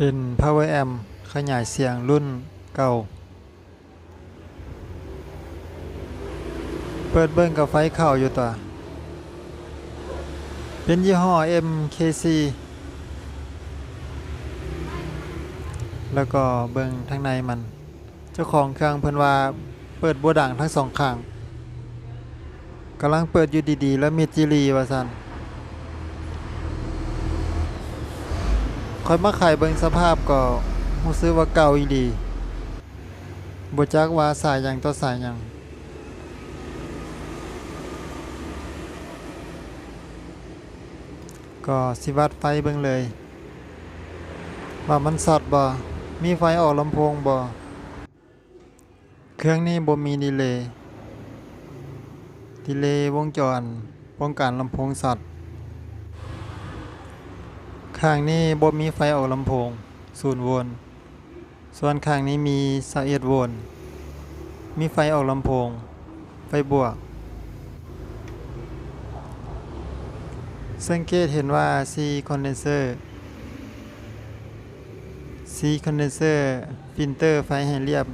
เป็น power amp ขยายเสียงรุ่นเก่า เปิดเบิ่งกับไฟเข้าอยู่ต่อเป็นยี่ห้อ MKC แล้วก็เบิ่งทางในมัน เจ้าของเครื่องเพิ่นว่าเปิดบัวดังทั้งสองข้างกำลังเปิดอยู่ดีๆ แล้วมีจิรีว่าซั่น คอยมาไขเบิ่งสภาพก็รู้สึกว่าเก่าอีหลีบ่จักว่าสายหยังต่อสายหยังก็สิวัดไฟเบิ่งเลย ว่ามันสอดบ่ มีไฟออกลำโพงบ่ เครื่องนี้บ่มีดีเลย์ดีเลย์วงจรป้องกันลำโพงสอด ข้างนี้บ่มีไฟออกลำโพง0โวลต์ส่วนข้างนี้มี21โวลต์มีไฟออกลำโพง ไฟบวก สังเกตเห็นว่า C condenser C condenser ฟิลเตอร์ไฟให้เรียบ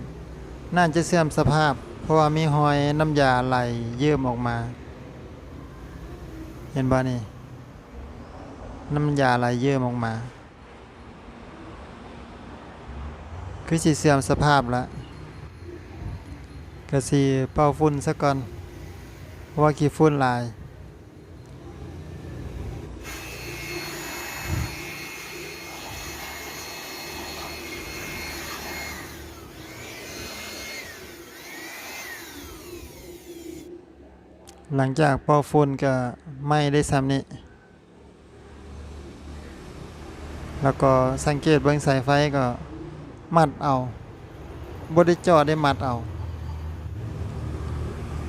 น่าจะเสื่อมสภาพ เพราะว่ามีหอยน้ำยาไหลเยิ้มออกมา เห็นบ่นี่ น้ำยาไหลเยิ้มออกมา คือสิเสื่อมสภาพแล้วก็สิเป่าฝุ่นซะก่อนว่าขี้ฝุ่นลายหลังจากเป่าฝุ่นก็ไม้ได้ซ้ำนี้ แล้วก็สังเกตเบิ่งสายไฟก็มัดเอาบ่ได้จ่อได้มัดเอา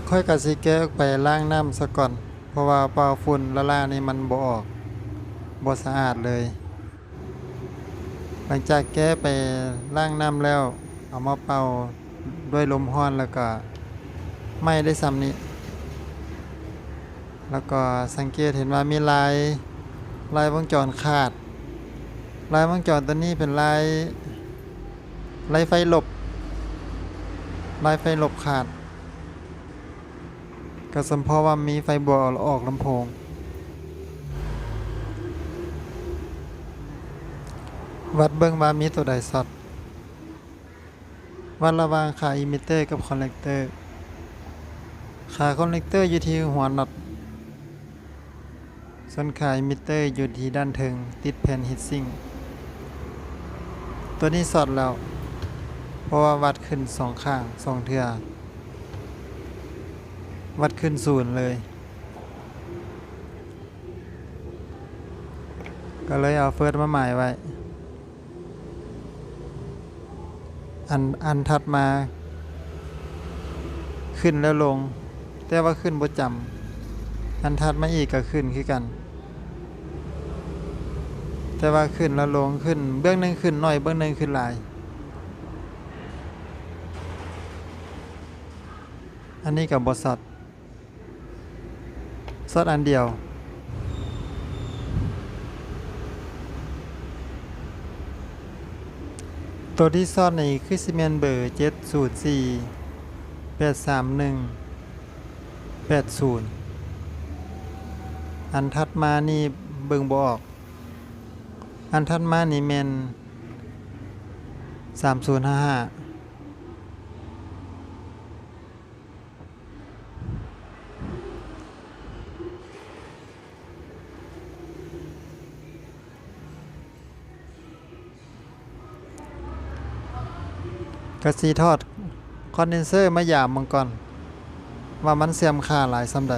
ค่อยกะสิแกะอไปล้างน้ำซะก่อน เพราะว่าเป่าฝุ่นละลานี่มันบ่ออกบ่สะอาดเลย หลังจากแกะไปล้างน้ำแล้ว เอามาเป่าด้วยลมร้อนแล้วก็ไหม้ได้ซ้ำนี้ แล้วก็สังเกตเห็นว่ามีลายลายวงจรขาด ลายวงจรตัวนี้เป็นลายลายไฟหลบ ลายไฟหลบขาดก็สมเพราะว่ามีไฟบวกออกลำโพง วัดเบิ่งว่ามีตัวใดสอดวัดระวางขาอิมิเตอร์กับคอนเลกเตอร์ ขาคอนเลกเตอร์อยู่ที่หัวน็อตส่วนขาอิมิเตอร์อยู่ที่ด้านเทิงติดแผ่นฮีทซิง ตัวนี้สอดแล้ว เพราะว่าวัดขึ้นสองข้างสองเทือวัดขึ้นศูนย์เลย ก็เลยเอาเฟิร์สมาหมายไว้ อันอันถัดมา ขึ้นแล้วลง แต่ว่าขึ้นบ่จำอันถัดมาอีกก็ขึ้นคือกัน แต่ว่าขึ้นแล้วลงขึ้น เบื้องหนึ่งขึ้นหน่อย เบื้องหนึ่งขึ้นหลาย อันนี้กับบทสัตสอดอันเดียว ตัวที่ซ่อนนี่คือซีเมนเบอร์เจ็ดศูนย์สี่แปดสามหนึ่งแปดศูนย์อันถัดมานี่เบิ่งบออก อันถัดมานี่แมนสามศูนย์ห้าห้ากระสีทอด คอนเดนเซอร์มาหยามมังก่อนว่ามันเสียมค่าหลายสำใด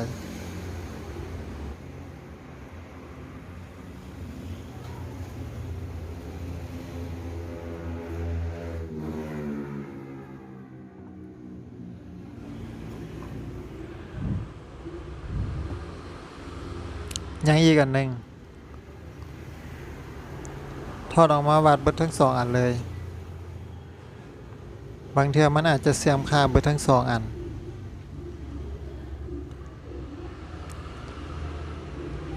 ยังอีกอันหนึ่งทอดออกมาวัดเบิดทั้งสองอันเลย บางเทื่อมันอาจจะเสื่อมค่าเบิดทั้งสองอัน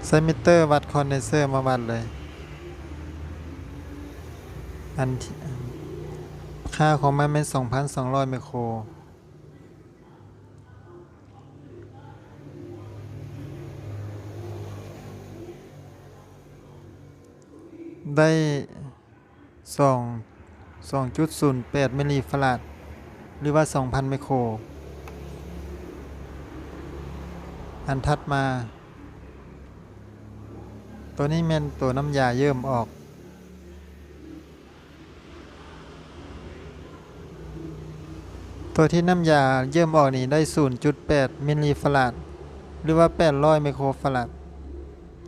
ใช้มิเตอร์วัดคอนเดนเซอร์มาวัดเลย อันค่าของมันเป็น 2,200 ไมโคร ได้2 2.08มิลลิฟาราดหรือว่า 2,000 ไมโคร อันถัดมา ตัวนี้แม่นตัวน้ำยาเยิ่มออก ตัวที่น้ำยาเยิ่มออกนี่ได้ 0.8 มิลลิฟาราดหรือว่า 800 ไมโครฟาราด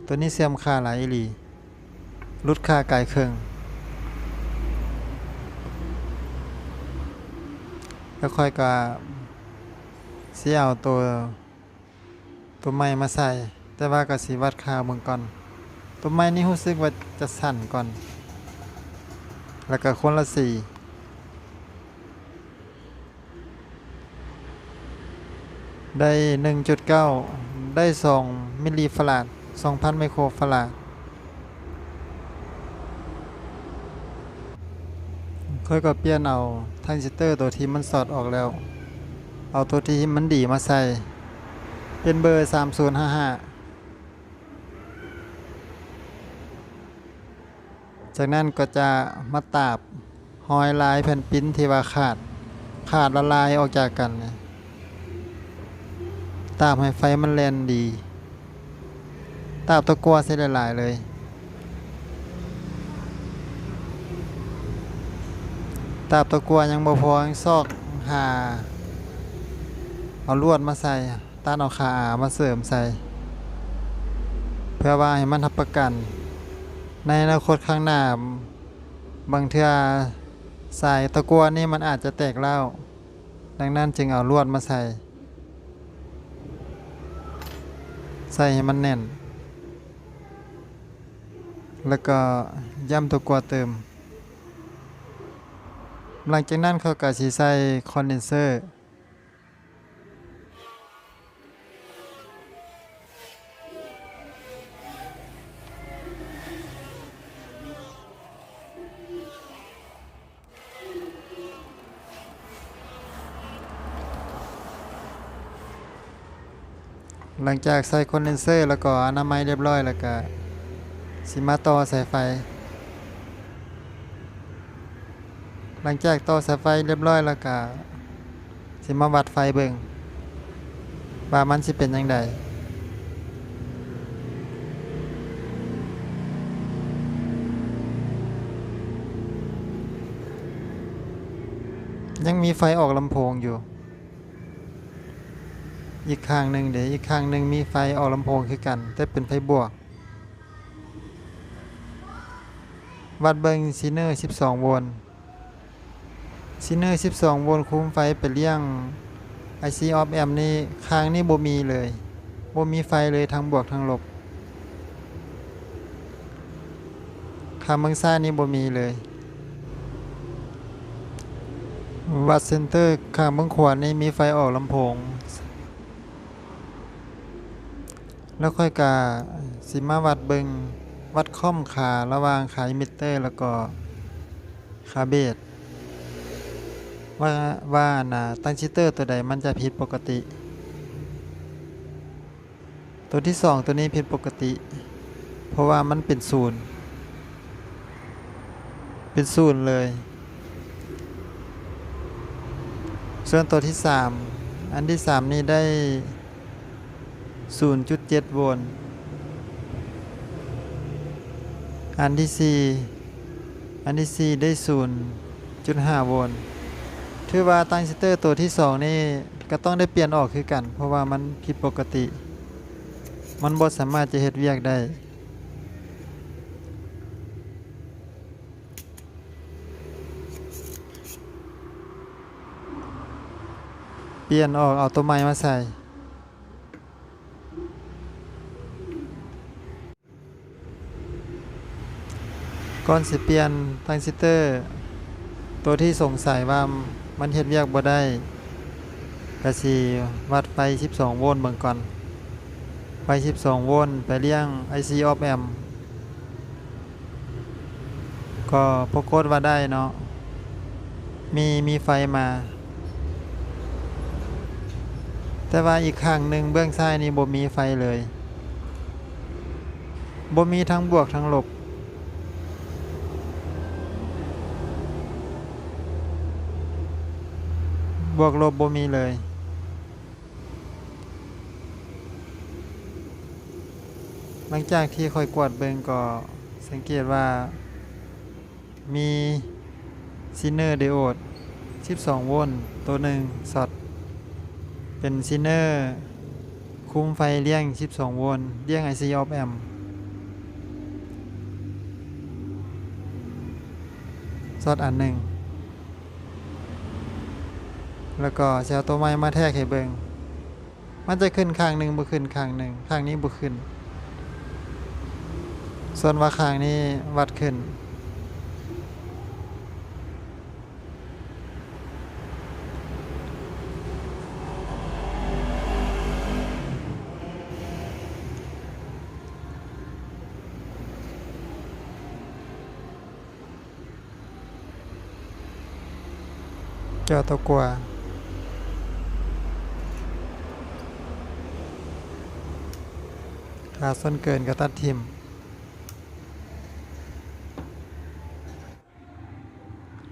ตัวนี้เสียมค่าหลายอีหลี ลดค่าไกลเครื่อง แล้วค่อยก็สิเอาตัว ตัวใหม่มาใส่ แต่ว่าก็สิวัดค่าเบิ่งก่อน ตัวใหม่นี่รู้สึกว่าจะสั่นก่อน แล้วก็คนละสีได้ 1.9 ได้ 2 มิลลิฟาราด 2,000 ไมโครฟาราด ค่อยก็เปลี่ยนเอาทรานซิสเตอร์ตัวที่มันสอดออกแล้ว เอาตัวที่มันดีมาใส่ เป็นเบอร์ 3055 จากนั้นก็จะมาตาบหอยลายแผ่นปิ้นที่ว่าขาด ขาดละลายออกจากกันตาบให้ไฟมันแลนดี ตาบตะกัวใส่หลายๆเลย ตาบตะกัวยังบ่พอยังซอกหาเอาลวดมาใส่ต้านเอาขาอามาเสริมใส่ เพื่อว่าให้มันทับประกัน ในอนาคตข้างหน้า บางเทื่อสายตะกัวนี่มันอาจจะแตกเล่าดังนั้นจึงเอาลวดมาใส่ ใส่ให้มันแน่น แล้วก็ย่ำตะกัวเติม หลังจากนั้นเขาก็สิใส่คอนเดนเซอร์ หลังจากใส่คอนเดนเซอร์แล้วก็อนามัยเรียบร้อยแล้วก็สิมาต่อสายไฟ หลังจากต่อสายไฟเรียบร้อยแล้วก็สิมาวัดไฟเบิ่งว่ามันสิเป็นยังไงยังมีไฟออกลำโพงอยู่ อีกข้างหนึ่งเดี๋ยวอีกข้างหนึ่งมีไฟออกลำโพงคือกัน แต่เป็นไฟบวก วัดเบิงซีเนอร์ 12 โวลต์ ซีเนอร์12 โวลต์คุ้มไฟไปเลี้ยง IC of amp นี่ข้างนี่บ่มีเลยบ่มีไฟเลยทั้งบวกทั้งลบขางเบิงซ้ายนี่บ่มีเลย วัดเซนเตอร์ข้างเบิงขวานี่มีไฟออกลำโพง แล้วค่อยกาสิมาวัดเบิงวัดค่อมขาระหว่างขาอิมิเตอร์ แล้วก็ขาเบส ว่าว่านะตั้งชิเตอร์ตัวใดมันจะผิดปกติ ตัวที่สองตัวนี้ผิดปกติ เพราะว่ามันเป็นศูนย์เป็นศูนย์เลย ส่วนตัวที่สามอันที่สามนี่ได้ 0.7 โวลต์อันที่ 4 อันที่ 4 ได้ 0.5 โวลต์ ถือว่าตั้งซิสเตอร์ตัวที่2นี่ก็ต้องได้เปลี่ยนออกคือกัน เพราะว่ามันผิดปกติ มันบ่สามารถจะเฮ็ดเวียกได้เปลี่ยนออกเอาตัวใหม่มาใส่ ก่อนสิเปลี่ยนทรานซิสเตอร์ ตัวที่สงสัยว่า มันเฮ็ดเวียกบ่ได้ก็สิวัดไฟ 12 โวลต์เบิ่งก่อน ไฟ 12 โวลต์ไปเลี้ยง IC of amp ก็ปรากฏว่าได้เนาะ มีมีไฟมา แต่ว่าอีกข้างหนึ่งเบื้องซ้ายนี่บ่มีไฟเลยบ่มีทั้งบวกทั้งลบ บวกลบบ่มีเลย หลังจากที่คอยกวดเบิงก็สังเกตว่า มีซินเนอร์ไดโอด 12 โวลต์ตัวหนึ่งสอดเป็นซินเนอร์ คุ้มไฟเลี้ยง 12 โวลต์เลี้ยง IC of amp สอดอันหนึ่ง แล้วก็เอาตัวไม้มาแทกให้เบิงมันจะขึ้นข้างหนึ่งบ่ขึ้นข้างหนึ่งข้างนี้บ่ขึ้น ส่วนว่าข้างนี้วัดขึ้นเจา ตัวกว่าขาส่วนเกินก็ตัดทิม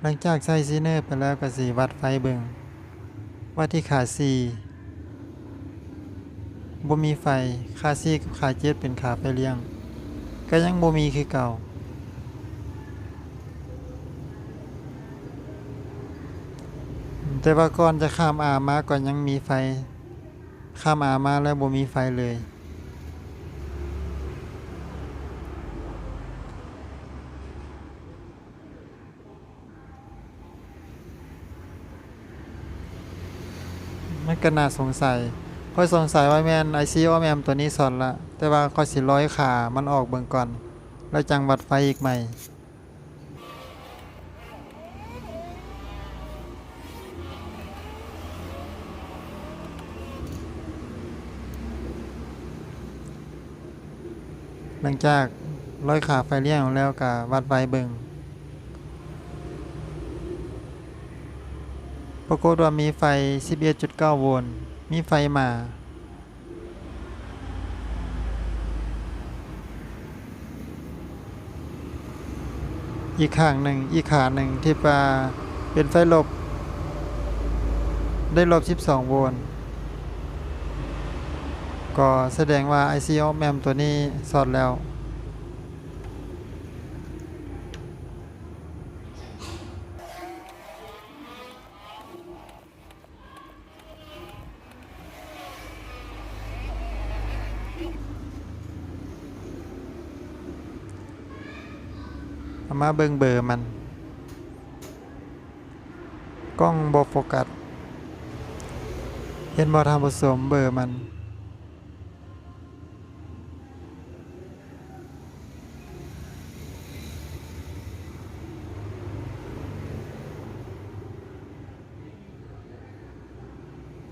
หลังจากใส่ซีเนอร์ไปแล้วก็สีวัดไฟเบิงว่าที่ขาซีบ่มีไฟขาซีกับขาเจ็ดเป็นขาไฟเลี้ยง ก็ยังบ่มีคือเก่าแต่ว่าก่อนจะข้ามอามาก่อนยังมีไฟ ข้ามอามาแล้วบ่มีไฟเลย ก็น่าสงสัยค่อยสงสัยว่าแมนไอซีว่าแมมตัวนี้สอนละแต่ว่าค่อยสิร้อยขามันออกเบิ่งก่อน แล้วจังวัดไฟอีกใหม่หลังจากร้อยขาไฟเลี้ยงแล้วก็วัดไฟเบิง ปรากฏว่ามีไฟ 11.9 โวลต์ มีไฟมา อีกข้างหนึ่ง อีกขาหนึ่งที่ปาเป็นไฟลบ ได้ลบ 12 โวลต์ ก็แสดงว่า IC of m ตัวนี้สอดแล้ว อามาเบิ่งเบอร์มัน กล้องบอโฟกัส เห็นบอทำผสมเบอร์มัน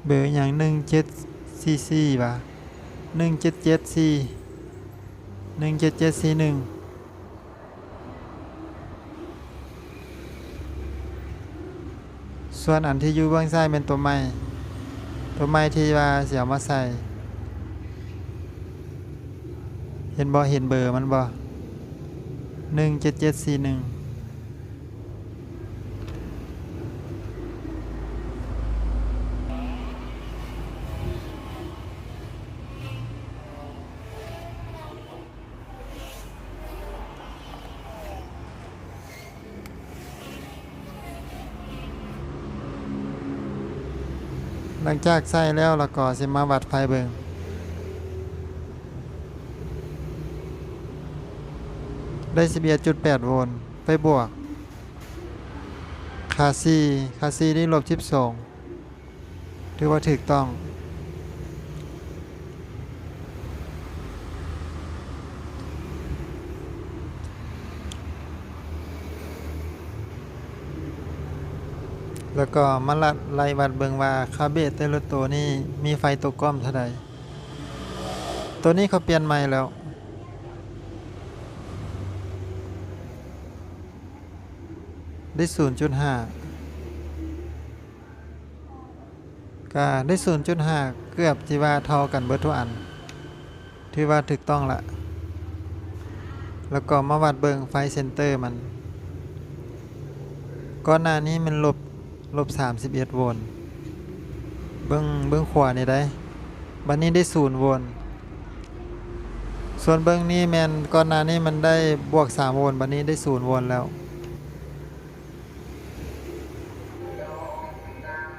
เบอร์อย่างหนึ่งเจ็ดสี่สี่ป่ะหนึ่งเจ็ดเจ็ดสี่หนึ่งเจ็ดเจ็ดสี่หนึ่ง ส่วนอันที่อยู่เบื้องซ้ายเป็นตัวไม้ตัวไม้ที่ว่าเสียมาใส่ เห็นบ่เห็นเบอร์มันบ่หนึ่งเจ็ดเจ็ดสี่หนึ่ง หลังจากใส่แล้วแล้วก็สิมาวัดไฟเบิงได้เสบียะจุดแปดโวลต์ไปบวก คาซี คาซีนี่ลบจิบสองถือว่าถูกต้อง แล้วก็มาลัดไล่วัดเบิงว่าคาเบตแต่ละตัวนี่มีไฟตัวกล้อมเท่าใดตัวนี้เขาเปลี่ยนใหม่แล้ว ได้ศูนย์จุดห้าก็ได้ศูนย์จุดห้าเกือบที่ว่าเท่ากันเบิดทุกอัน ที่ว่าถูกต้องละแล้วก็มาวัดเบิงไฟเซนเตอร์มันก่อนหน้านี้มันลบ ลบ31โวลต์เบิงเบิงขวานี่ได้บัดนี้ได้0โวลต์ส่วนเบิงนี้แมนก่อนหน้านี้มันได้บวก3โวลต์บัดนี้ได้0โวลต์แล้ว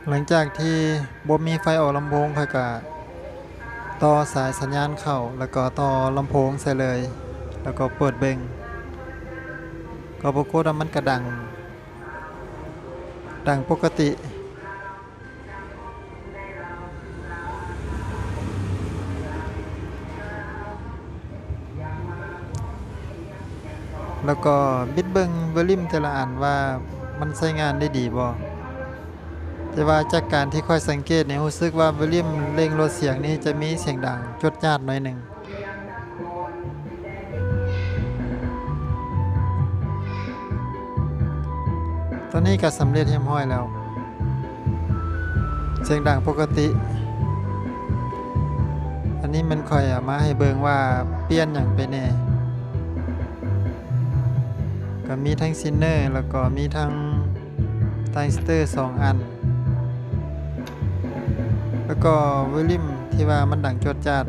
หลังจากที่บ่มีไฟออกลำโพงค่อยก็ต่อสายสัญญาณเข้าแล้วก็ต่อลำโพงใส่เลย แล้วก็เปิดเบงก็ปรากฏว่ามันกระดัง ดังปกติ แล้วก็บิดเบิงเวลิมแต่ละอันว่ามันใช้งานได้ดีบ่แต่ว่าจากการที่ค่อยสังเกตเนี่ยรู้สึกว่าเวลิมเร่งลดเสียงนี้จะมีเสียงดังจดจาดหน่อยหนึ่ง อนนี้ก็สำเร็จเรียบร้อยแล้ว เสียงดังปกติ อันนี้มันคอยอามาให้เบิงว่าเปลี่ยนอย่างไปแน่ก็มีทั้งซินเนอร์แล้วก็มีทั้งไทสเตอร์สองอัน แล้วก็วอลลิมที่ว่ามันดังจดจัด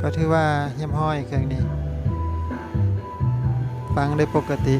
ก็ถือว่าเยี่ยมห้อยเครื่องนี้ ฟังได้ปกติ